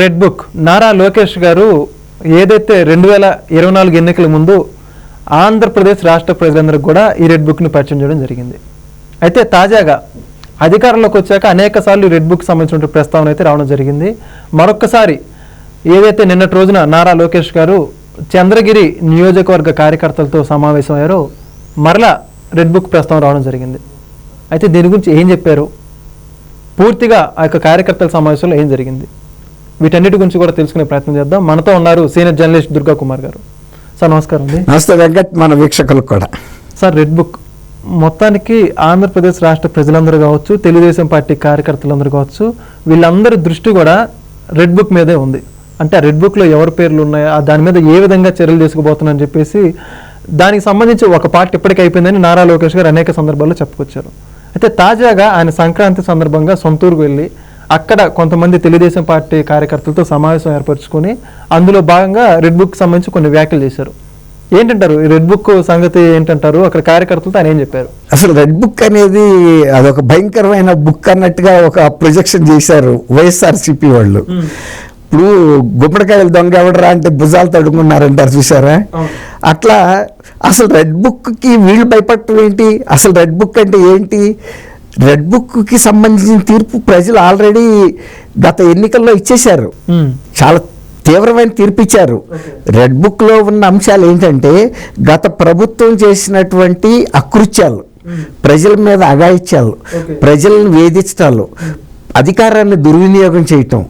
Red book. Nara Lokesh గారు ఏదైతే రెండు వేల ఇరవై నాలుగు ఎన్నికల ముందు ఆంధ్రప్రదేశ్ రాష్ట్ర ప్రజలందరికీ కూడా ఈ రెడ్ బుక్ని పరిచయం చేయడం జరిగింది. అయితే తాజాగా అధికారంలోకి వచ్చాక అనేక సార్లు రెడ్ బుక్ సంబంధించిన ప్రస్తావన అయితే రావడం జరిగింది. మరొక్కసారి ఏదైతే నిన్నటి రోజున నారా లోకేష్ గారు చంద్రగిరి నియోజకవర్గ కార్యకర్తలతో సమావేశమయ్యారో మరలా రెడ్ బుక్ ప్రస్తావన రావడం జరిగింది. అయితే దీని గురించి ఏం చెప్పారు? పూర్తిగా ఆ యొక్క కార్యకర్తల సమావేశంలో ఏం జరిగింది? వీటన్నిటి గురించి కూడా తెలుసుకునే ప్రయత్నం చేద్దాం. మనతో ఉన్నారు సీనియర్ జర్నలిస్ట్ దుర్గా కుమార్ గారు. సార్ నమస్కారం అండి. నమస్తే వెంకట్ మన వీక్షకులకు కూడా. Sir red book. మొత్తానికి ఆంధ్రప్రదేశ్ రాష్ట్ర ప్రజలందరూ కావచ్చు తెలుగుదేశం పార్టీ కార్యకర్తలందరూ కావచ్చు వీళ్ళందరి దృష్టి కూడా రెడ్ బుక్ మీదే ఉంది. అంటే ఆ రెడ్ బుక్లో ఎవరి పేర్లు ఉన్నాయో ఆ దాని మీద ఏ విధంగా చర్యలు తీసుకుపోతున్నారని చెప్పేసి దానికి సంబంధించి ఒక పార్ట్ ఇప్పటికే అయిపోయిందని నారా లోకేష్ గారు అనేక సందర్భాల్లో చెప్పుకొచ్చారు. అయితే తాజాగా ఆయన సంక్రాంతి సందర్భంగా సొంతూరుకు వెళ్ళి అక్కడ కొంతమంది తెలుగుదేశం పార్టీ కార్యకర్తలతో సమావేశం ఏర్పరచుకొని అందులో భాగంగా రెడ్ బుక్ సంబంధించి కొన్ని వ్యాఖ్యలు చేశారు. ఏంటంటారు? ఈ రెడ్ బుక్ సంగతి ఏంటంటారు? అక్కడ కార్యకర్తలతో ఆయన ఏం చెప్పారు? అసలు రెడ్ బుక్ అనేది అదొక భయంకరమైన బుక్ అన్నట్టుగా ఒక ప్రొజెక్షన్ చేశారు వైఎస్ఆర్సిపి వాళ్ళు. ఇప్పుడు గుమ్మడికాయలు దొంగ ఎవడరా అంటే భుజాలు తడుముకున్నారంటారు చూసారా. అట్లా అసలు రెడ్ బుక్కి వీళ్ళు భయపడటం ఏంటి? అసలు రెడ్ బుక్ అంటే ఏంటి? రెడ్ బుక్కి సంబంధించిన తీర్పు ప్రజలు ఆల్రెడీ గత ఎన్నికల్లో ఇచ్చేశారు. చాలా తీవ్రమైన తీర్పు ఇచ్చారు. రెడ్ బుక్లో ఉన్న అంశాలు ఏంటంటే గత ప్రభుత్వం చేసినటువంటి అకృత్యాలు ప్రజల మీద అగాయిత్యాలు. ప్రజలను వేధించటాలు అధికారాన్ని దుర్వినియోగం చేయటం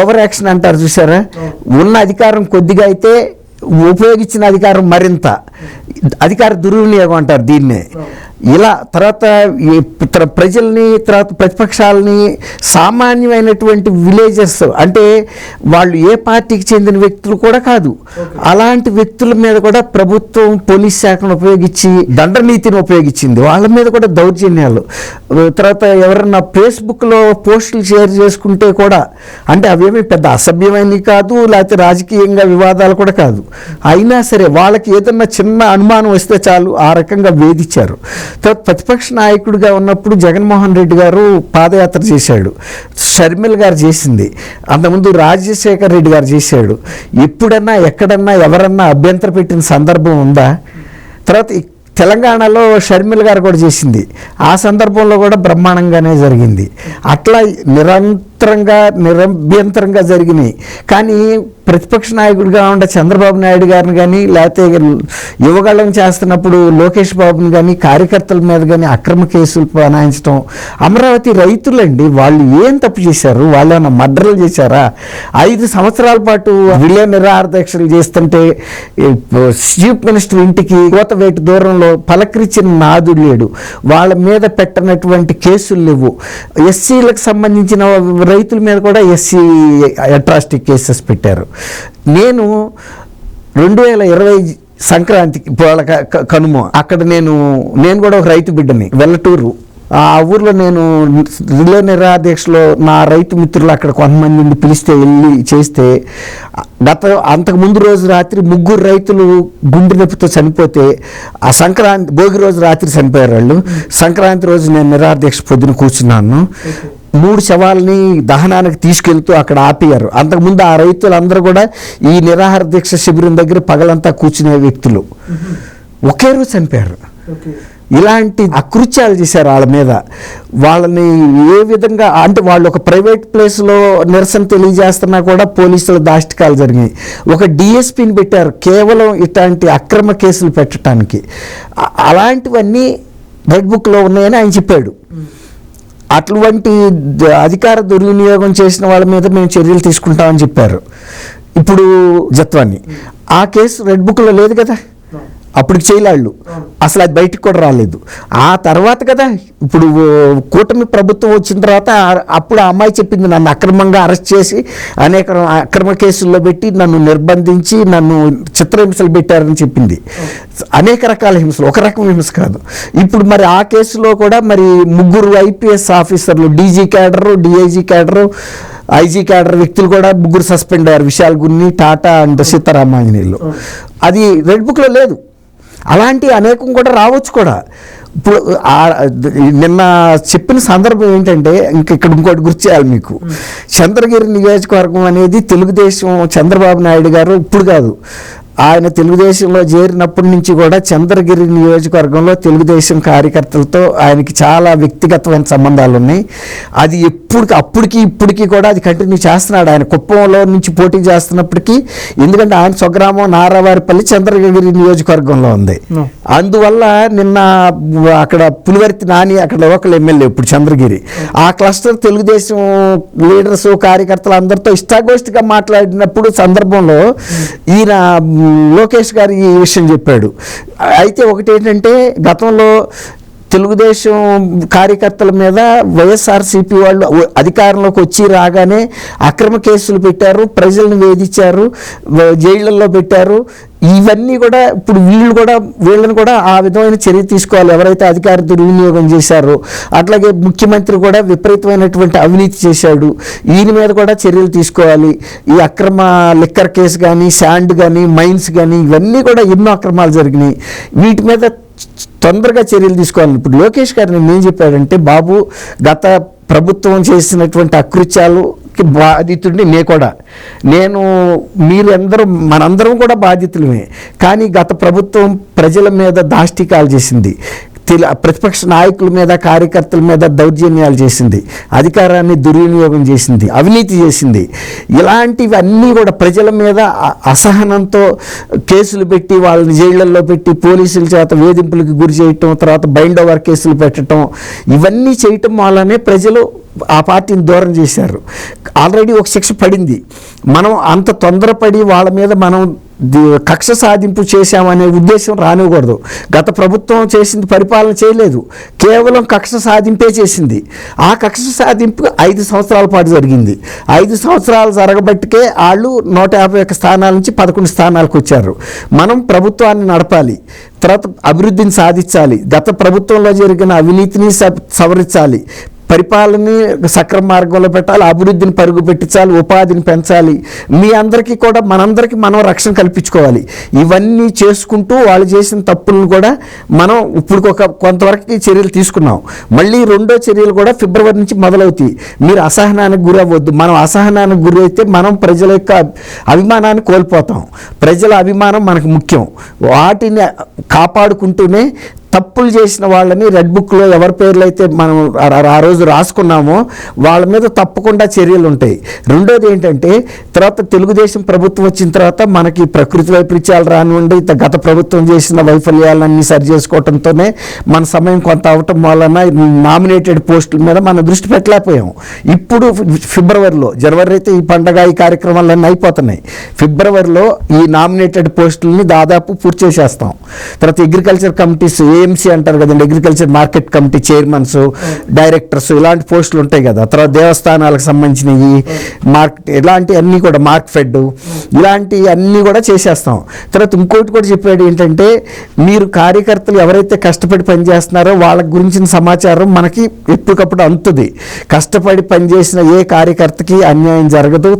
ఓవర్ యాక్షన్ అంటారు చూసారా ఉన్న అధికారం కొద్దిగా అయితే ఉపయోగించిన అధికారం మరింత. అధికార దుర్వినియోగం అంటారు దీన్నే. ఇలా తర్వాత ప్రజల్ని తర్వాత ప్రతిపక్షాలని సామాన్యమైనటువంటి విలేజెస్ అంటే వాళ్ళు ఏ పార్టీకి చెందిన వ్యక్తులు కూడా కాదు. అలాంటి వ్యక్తుల మీద కూడా ప్రభుత్వం పోలీస్ శాఖను ఉపయోగించి దండనీతిని ఉపయోగించింది. వాళ్ళ మీద కూడా దౌర్జన్యాలు. తర్వాత ఎవరన్నా ఫేస్బుక్లో పోస్టులు షేర్ చేసుకుంటే కూడా అంటే అవేమి పెద్ద అసభ్యమైనవి కాదు లేకపోతే రాజకీయంగా వివాదాలు కూడా కాదు. అయినా సరే వాళ్ళకి ఏదన్నా చిన్న అనుమానం వస్తే చాలు ఆ రకంగా వేధించారు. తర్వాత ప్రతిపక్ష నాయకుడిగా ఉన్నప్పుడు జగన్మోహన్ రెడ్డి గారు పాదయాత్ర చేశాడు. షర్మిల్ గారు చేసింది. అంతకుముందు రాజశేఖర్ రెడ్డి గారు చేశాడు. ఎప్పుడన్నా ఎక్కడన్నా ఎవరన్నా అభ్యంతర పెట్టిన సందర్భం ఉందా? తర్వాత తెలంగాణలో షర్మిల్ గారు కూడా చేసింది. ఆ సందర్భంలో కూడా బ్రహ్మాండంగానే జరిగింది. అట్లా నిరంతరంగా నిరభ్యంతరంగా జరిగినాయి. కానీ ప్రతిపక్ష నాయకుడిగా ఉండే చంద్రబాబు నాయుడు గారిని కానీ లేకపోతే యువగళం చేస్తున్నప్పుడు లోకేష్ బాబుని కానీ కార్యకర్తల మీద కానీ అక్రమ కేసులు బనాయించడం అమరావతి రైతులండి వాళ్ళు ఏం తప్పు చేశారు? వాళ్ళు ఏమైనా మర్డర్లు చేశారా? ఐదు సంవత్సరాల పాటు విలే నిరాహార చేస్తుంటే చీఫ్ మినిస్టర్ ఇంటికి కోతవేటు దూరంలో పలకరించిన నాదుడు లేడు. వాళ్ళ మీద పెట్టనటువంటి కేసులు లేవు. ఎస్సీలకు సంబంధించిన రైతుల మీద కూడా ఎస్సీ అట్రాసిటీ కేసెస్ పెట్టారు. నేను రెండు వేల ఇరవై సంక్రాంతికి వాళ్ళ కనుమ. అక్కడ నేను నేను కూడా ఒక రైతు బిడ్డని వెల్లటూరు. ఆ ఊర్లో నేను రిలే నిరాదీక్షలో నా రైతు మిత్రులు అక్కడ కొంతమందిని పిలిస్తే వెళ్ళి చేస్తే గత అంతకు ముందు రోజు రాత్రి ముగ్గురు రైతులు గుండె నొప్పితో చనిపోతే ఆ సంక్రాంతి భోగి రోజు రాత్రి చనిపోయారు వాళ్ళు. సంక్రాంతి రోజు నేను నిరాదీక్ష పొద్దున కూర్చున్నాను. మూడు శవాల్ని దహనానికి తీసుకెళ్తూ అక్కడ ఆపేయారు అంతకుముందు ఆ రైతులందరూ కూడా ఈ నిరాహార దీక్ష శిబిరం దగ్గర పగలంతా కూర్చునే వ్యక్తులు. ఒకే రోజు చనిపోయారు ఇలాంటి అకృత్యాలు చేశారు వాళ్ళ మీద. వాళ్ళని ఏ విధంగా అంటే వాళ్ళు ఒక ప్రైవేట్ ప్లేస్లో నిరసన తెలియజేస్తున్నా కూడా పోలీసుల దాష్టికాలు జరిగాయి ఒక డిఎస్పీని పెట్టారు కేవలం ఇట్లాంటి అక్రమ కేసులు పెట్టడానికి అలాంటివన్నీ రెడ్ బుక్లో ఉన్నాయని ఆయన చెప్పాడు. అటువంటి అధికార దుర్వినియోగం చేసిన వాళ్ళ మీద మేము చర్యలు తీసుకుంటామని చెప్పారు. ఇప్పుడు జత్వాన్ని. ఆ కేసు రెడ్ బుక్లో లేదు కదా? అప్పుడు చేయలాళ్ళు. అసలు అది బయటికి కూడా రాలేదు. ఆ తర్వాత కదా ఇప్పుడు కూటమి ప్రభుత్వం వచ్చిన తర్వాత అప్పుడు ఆ అమ్మాయి చెప్పింది నన్ను అక్రమంగా అరెస్ట్ చేసి అనేక అక్రమ కేసుల్లో పెట్టి నన్ను నిర్బంధించి నన్ను చిత్రహింసలు పెట్టారని చెప్పింది. అనేక రకాల హింసలు ఒక రకం హింస కాదు. ఇప్పుడు మరి ఆ కేసులో కూడా మరి ముగ్గురు ఐపీఎస్ ఆఫీసర్లు DG cadre DIG cadre IG cadre వ్యక్తులు కూడా ముగ్గురు సస్పెండ్ అయ్యారు విశాల్ గున్ని టాటా అండ్ సీతారామాంజనేయులు అది రెడ్ బుక్లో లేదు. అలాంటి అనేకం కూడా రావచ్చు కూడా. ఇప్పుడు నిన్న చెప్పిన సందర్భం ఏంటంటే ఇంక ఇక్కడ ఇంకోటి గుర్తు చేయాలి మీకు. చంద్రగిరి నియోజకవర్గం అనేది తెలుగుదేశం చంద్రబాబు నాయుడు గారు ఇప్పుడు కాదు. ఆయన తెలుగుదేశంలో చేరినప్పటి నుంచి కూడా చంద్రగిరి నియోజకవర్గంలో తెలుగుదేశం కార్యకర్తలతో ఆయనకి చాలా వ్యక్తిగతమైన సంబంధాలు ఉన్నాయి. అది ఎప్పుడు అప్పటికి ఇప్పటికీ కూడా అది కంటిన్యూ చేస్తున్నాడు. ఆయన కుప్పంలో నుంచి పోటీ చేస్తున్నప్పటికీ ఎందుకంటే ఆయన స్వగ్రామం నారావారిపల్లి చంద్రగిరి నియోజకవర్గంలో ఉంది. అందువల్ల నిన్న అక్కడ పులివర్తి నాని అక్కడ లోకల్ ఎమ్మెల్యే ఇప్పుడు చంద్రగిరి. ఆ క్లస్టర్ తెలుగుదేశం లీడర్స్ కార్యకర్తలు అందరితో ఇష్టాగోష్ఠిగా మాట్లాడినప్పుడు సందర్భంలో ఈయన లోకేష్ గారు ఈ విషయం చెప్పాడు. అయితే ఒకటి ఏంటంటే గతంలో తెలుగుదేశం కార్యకర్తల మీద వైఎస్ఆర్సీపీ వాళ్ళు అధికారంలోకి వచ్చి రాగానే అక్రమ కేసులు పెట్టారు ప్రజలను వేధించారు జైళ్ళల్లో పెట్టారు. ఇవన్నీ కూడా ఇప్పుడు వీళ్ళు కూడా వీళ్ళని కూడా ఆ విధమైన చర్య తీసుకోవాలి. ఎవరైతే అధికార దుర్వినియోగం చేశారో అట్లాగే ముఖ్యమంత్రి కూడా విపరీతమైనటువంటి అవినీతి చేశాడు. ఈయన మీద కూడా చర్యలు తీసుకోవాలి. ఈ అక్రమ లిక్కర్ కేసు కానీ శాండ్ కానీ మైన్స్ కానీ ఇవన్నీ కూడా ఎన్నో అక్రమాలు జరిగినాయి. వీటి మీద తొందరగా చర్యలు తీసుకోవాలి. ఇప్పుడు లోకేష్ గారు నేను ఏం చెప్పాడంటే బాబు గత ప్రభుత్వం చేసినటువంటి అకృత్యాలకి బాధితుడిని నే కూడా. నేను మీరు అందరూ మనందరం కూడా బాధితులమే. కానీ గత ప్రభుత్వం ప్రజల మీద దాష్టికాలు చేసింది. ప్రతిపక్ష నాయకుల మీద కార్యకర్తల మీద దౌర్జన్యాలు చేసింది. అధికారాన్ని దుర్వినియోగం చేసింది. అవినీతి చేసింది. ఇలాంటివన్నీ కూడా ప్రజల మీద అసహనంతో కేసులు పెట్టి వాళ్ళని జైళ్ళల్లో పెట్టి పోలీసుల చేత వేధింపులకు గురి చేయటం తర్వాత బైండ్ ఓవర్ కేసులు పెట్టడం ఇవన్నీ చేయటం వల్లనే ప్రజలు ఆ పార్టీని దూరం చేశారు. ఆల్రెడీ ఒక శిక్ష పడింది. మనం అంత తొందరపడి వాళ్ళ మీద మనం కక్ష సాధింపు చేశామనే ఉద్దేశం రానివ్వకూడదు. గత ప్రభుత్వం చేసింది పరిపాలన చేయలేదు. కేవలం కక్ష సాధింపే చేసింది. ఆ కక్ష సాధింపు ఐదు సంవత్సరాల పాటు జరిగింది. ఐదు సంవత్సరాలు జరగబట్టికే వాళ్ళు నూట యాభై ఒక్క స్థానాల నుంచి పదకొండు స్థానాలకు వచ్చారు. మనం ప్రభుత్వాన్ని నడపాలి. తర్వాత అభివృద్ధిని సాధించాలి. గత ప్రభుత్వంలో జరిగిన అవినీతిని స- సవరించాలి. పరిపాలనని సక్రమ మార్గంలో పెట్టాలి అభివృద్ధిని పరుగు పెట్టించాలి ఉపాధిని పెంచాలి. మీ అందరికీ కూడా మనందరికీ మనం రక్షణ కల్పించుకోవాలి. ఇవన్నీ చేసుకుంటూ వాళ్ళు చేసిన తప్పులను కూడా మనం ఇప్పుడు ఒక కొంతవరకు చర్యలు తీసుకున్నాం. మళ్ళీ రెండో చర్యలు కూడా ఫిబ్రవరి నుంచి మొదలవుతాయి. మీరు అసహనానికి గురి అవ్వద్దు మనం అసహనానికి గురి అయితే మనం ప్రజల యొక్క అభిమానాన్ని కోల్పోతాం. ప్రజల అభిమానం మనకు ముఖ్యం. వాటిని కాపాడుకుంటూనే తప్పులు చేసిన వాళ్ళని రెడ్ బుక్లో ఎవరి పేర్లు అయితే మనం ఆ- రోజు రాసుకున్నామో వాళ్ళ మీద తప్పకుండా చర్యలు ఉంటాయి. రెండోది ఏంటంటే తర్వాత తెలుగుదేశం ప్రభుత్వం వచ్చిన తర్వాత మనకి ప్రకృతి వైపరీత్యాలు రానివ్వండి త- గత ప్రభుత్వం చేసిన వైఫల్యాలన్నీ సరి చేసుకోవడంతోనే మన సమయం కొంత అవటం వలన నామినేటెడ్ పోస్టుల మీద మన దృష్టి పెట్టలేకపోయాం. ఇప్పుడు ఫిబ్రవరిలో జనవరి అయితే ఈ పండగ ఈ కార్యక్రమాలన్నీ అయిపోతున్నాయి. ఫిబ్రవరిలో ఈ నామినేటెడ్ పోస్టులని దాదాపు పూర్తి చేసేస్తాం. తర్వాత అగ్రికల్చర్ కమిటీస్ ఏఎంసీ అంటారు కదండి agriculture market committee chairmans directors ఇలాంటి పోస్టులు ఉంటాయి కదా. తర్వాత దేవస్థానాలకు సంబంధించినవి మార్క్ ఇలాంటి అన్నీ కూడా మార్క్ ఫెడ్ ఇలాంటి అన్నీ కూడా చేసేస్తాం. తర్వాత ఇంకోటి కూడా చెప్పాడు ఏంటంటే మీరు కార్యకర్తలు ఎవరైతే కష్టపడి పనిచేస్తున్నారో వాళ్ళ గురించిన సమాచారం మనకి ఎప్పటికప్పుడు అందుతుంది. కష్టపడి పనిచేసిన ఏ కార్యకర్తకి అన్యాయం జరగదు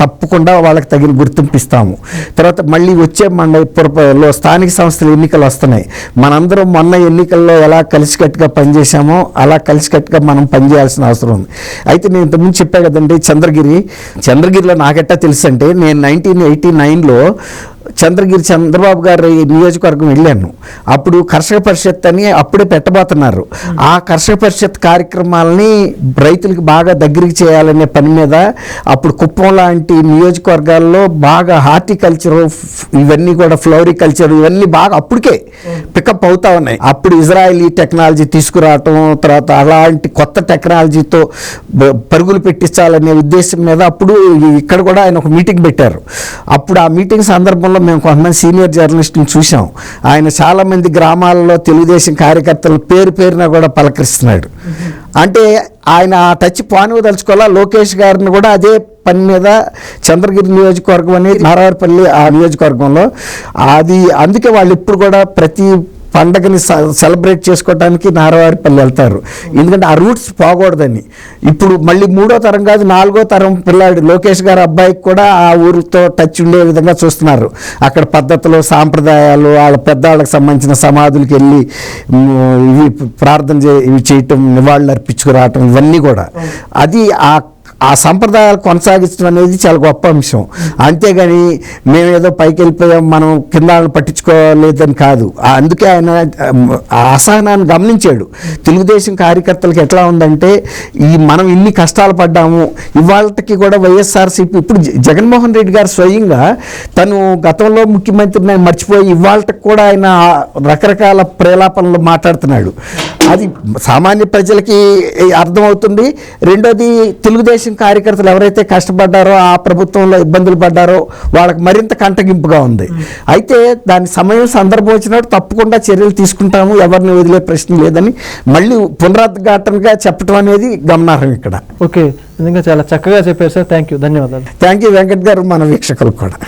తప్పకుండా వాళ్ళకి తగిన గుర్తింపు ఇస్తాము తర్వాత మళ్ళీ వచ్చే మన పురపాలలో స్థానిక సంస్థల ఎన్నికలు వస్తున్నాయి. మనందరం మొన్న ఎన్నికల్లో ఎలా కలిసికట్టుగా పనిచేశామో అలా కలిసికట్టుగా మనం పనిచేయాల్సిన అవసరం ఉంది. అయితే నేను ఇంతకుముందు చెప్పా కదండి చంద్రగిరి. చంద్రగిరిలో నాకెట్టా తెలుసు అంటే నేను నైన్టీన్ ఎయిటీ నైన్లో చంద్రగిరి చంద్రబాబు గారి నియోజకవర్గం వెళ్ళాను. అప్పుడు కర్షక పరిషత్ అని అప్పుడే పెట్టబోతున్నారు. ఆ కర్షక పరిషత్ కార్యక్రమాలని రైతులకు బాగా దగ్గరికి చేయాలనే పని మీద అప్పుడు కుప్పం లాంటి నియోజకవర్గాల్లో బాగా హార్టికల్చర్ ఇవన్నీ కూడా ఫ్లోరికల్చర్ ఇవన్నీ బాగా అప్పటికే పికప్ అవుతా ఉన్నాయి. అప్పుడు ఇజ్రాయలీ టెక్నాలజీ తీసుకురావటం తర్వాత అలాంటి కొత్త టెక్నాలజీతో పరుగులు పెట్టించాలనే ఉద్దేశం మీద అప్పుడు ఇక్కడ కూడా ఆయన ఒక మీటింగ్ పెట్టారు. అప్పుడు ఆ మీటింగ్ సందర్భంలో మేము కొంతమంది సీనియర్ జర్నలిస్టులు చూసాం ఆయన చాలామంది గ్రామాలలో తెలుగుదేశం కార్యకర్తలు పేరు పేరున కూడా పలకరిస్తున్నాడు. అంటే ఆయన ఆ టచ్ పానివదలుచుకోవాలా లోకేష్ గారిని కూడా అదే పని మీద చంద్రగిరి నియోజకవర్గం అనేది నారాయణపల్లి ఆ నియోజకవర్గంలో. అది అందుకే వాళ్ళు ఇప్పుడు కూడా ప్రతి పండగని సెలబ్రేట్ చేసుకోవడానికి నారవారిపల్లి వెళ్తారు. ఎందుకంటే ఆ రూట్స్ పోకూడదని ఇప్పుడు మళ్ళీ మూడో తరం కాదు నాలుగో తరం పిల్లాడు లోకేష్ గారు అబ్బాయికి కూడా ఆ ఊరితో టచ్ ఉండే విధంగా చూస్తున్నారు. అక్కడ పద్ధతులు సాంప్రదాయాలు వాళ్ళ పెద్దవాళ్ళకి సంబంధించిన సమాధులకి వెళ్ళి ఇవి ప్రార్థన చే ఇవి చేయటం నివాళులు అర్పించుకురావటం ఇవన్నీ కూడా. అది ఆ ఆ సంప్రదాయాలు కొనసాగించడం అనేది చాలా గొప్ప అంశం. అంతేగాని మేమేదో పైకి వెళ్ళిపోయాం మనం కింద పట్టించుకోలేదని కాదు. అందుకే ఆయన ఆ అసహనాన్ని గమనించాడు. తెలుగుదేశం కార్యకర్తలకు ఎట్లా ఉందంటే ఈ మనం ఇన్ని కష్టాలు పడ్డాము ఇవాళకి కూడా వైఎస్ఆర్సీపీ ఇప్పుడు జగన్మోహన్ రెడ్డి గారు స్వయంగా తను గతంలో ముఖ్యమంత్రిని ఆయన మర్చిపోయి ఇవాళకి కూడా ఆయన రకరకాల ప్రేలాపనలు మాట్లాడుతున్నాడు. అది సామాన్య ప్రజలకి అర్థమవుతుంది. రెండోది తెలుగుదేశం కార్యకర్తలు ఎవరైతే కష్టపడ్డారో ఆ ప్రభుత్వంలో ఇబ్బందులు పడ్డారో వాళ్ళకి మరింత కంటగింపుగా ఉంది. అయితే దాని సమయం సందర్భం వచ్చినప్పుడు తప్పకుండా చర్యలు తీసుకుంటాము ఎవరిని వదిలే ప్రశ్న లేదని మళ్ళీ పునరుద్ఘాటనగా చెప్పడం అనేది గమనార్హం ఇక్కడ. ఓకే నిజంగా చాలా చక్కగా చెప్పారు సార్. థ్యాంక్ యూ ధన్యవాదాలు. థ్యాంక్ యూ వెంకట్ గారు మన వీక్షకులకు కూడా.